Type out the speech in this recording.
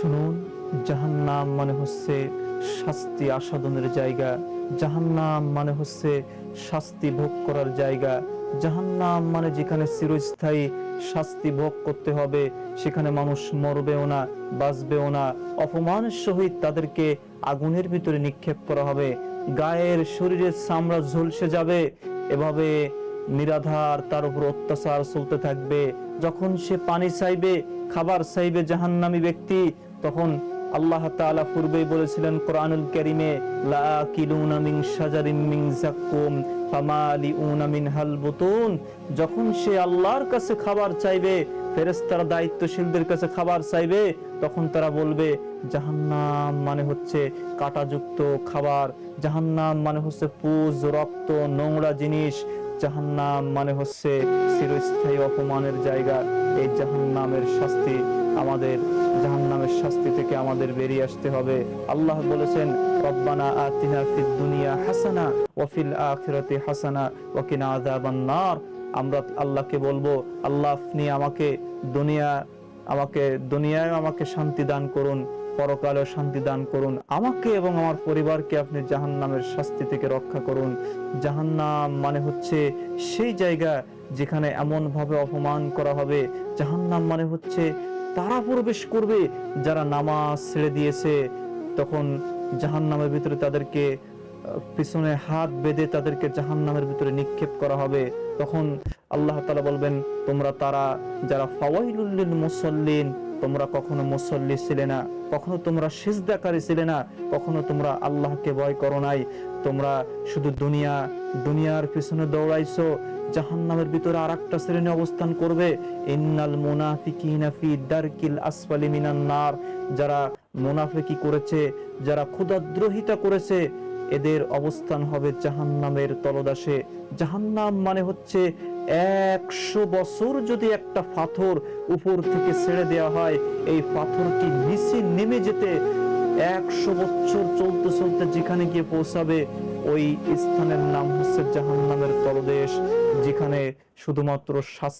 শুনুন, জাহান্নাম মানে হচ্ছে শাস্তি আস্বাদনের জায়গা, জাহান্নাম মানে হচ্ছে শাস্তি ভোগ করার জায়গা। জাহান্নাম মানে যেখানে চিরস্থায়ী শাস্তি ভোগ করতে হবে, সেখানে মানুষ মরবেও না, বাঁচবেও না। অপমানের সহিত তাদেরকে আগুনের ভিতরে নিক্ষেপ করা হবে। গায়ের শরীরের চামড়া ঝলসে যাবে, এভাবে নিরাধার তার উপর অত্যাচার চলতে থাকবে। যখন সে পানি চাইবে, খাবার চাইবে জাহান্নামী ব্যক্তি তখন আল্লাহ তাআলা পূর্বেই বলেছিলেন, কোরআনুল কারীমে লাকিলুনা মিন শাজারিন মিন ফামালিউনা যখন সে আল্লাহর কাছে খাবার চাইবে, ফেরেশতারা দায়িত্বশীলদের কাছে খাবার চাইবে, তখন তারা বলবে, জাহান্নাম মানে হচ্ছে কাঁটাযুক্ত খাবার। জাহান্নাম মানে হচ্ছে পুজ, রক্ত, নোংরা জিনিস। জাহান্নাম মানে হচ্ছে চিরস্থায়ী অপমানের জায়গা। এই জাহান্নামের শাস্তি আমাদের জাহান্নামের শাস্তি থেকে আমাদের বেরিয়ে আসতে হবে। আল্লাহ বলেছেন, রব্বানা আতিনা ফিদ দুনিয়া হাসানা ওয়া ফিল আখিরাতি হাসানা ওয়া কিনা আযাবান নার। আমরা আল্লাহকে বলব, আল্লাহ, আপনি আমাকে দুনিয়া, আমাকে দুনিয়ায় আমাকে শান্তি দান করুন, পরকালেও শান্তি দান করুন। আমাকে এবং আমার পরিবারকে আপনি জাহান্নামের শাস্তি থেকে রক্ষা করুন। জাহান্নাম মানে হচ্ছে সেই জায়গা যেখানে এমন ভাবে অপমান করা হবে। জাহান্নাম মানে হচ্ছে তারা প্রবেশ করবে, যারা নামাজ ছেড়ে দিয়েছে, তখন জাহান নামের ভিতরে তাদেরকে পিছনে হাত বেঁধে তাদেরকে জাহান নামের ভিতরে নিক্ষেপ করা হবে। তখন আল্লাহ তালা বলবেন, তোমরা তারা, যারা ফাওয়াইল মুসল্লিন তোমরা কখনো মুসল্লি ছিলে না, কখনো তোমরা সিজদাকারী ছিলে না, কখনো তোমরা আল্লাহকে ভয় করো নাই। তোমরা শুধু দুনিয়া, দুনিয়ার পিছনে দৌড়াইছো, জাহান্নামের ভিতরে আরেকটা শ্রেণি অবস্থান করবে। ইন্নাল মুনাফিকিনা ফি দারকিল আসফালি মিনান নার। যারা মুনাফিকি করেছে, যারা ক্ষুদাদ্রোহিতা করেছে, এদের অবস্থান হবে জাহান্নামের তলদাসে জাহান্নাম মানে হচ্ছে একশো বছর যদি একটা পাথর উপর থেকে ছেড়ে দেওয়া হয়, এই পাথরটি নিচে নেমে যেতে একশো বছর চলতে চলতে যেখানে গিয়ে পৌঁছাবে, ওই স্থানের নাম হচ্ছে জাহান্নামের তলদেশ, যেখানে শুধুমাত্র শাস্তি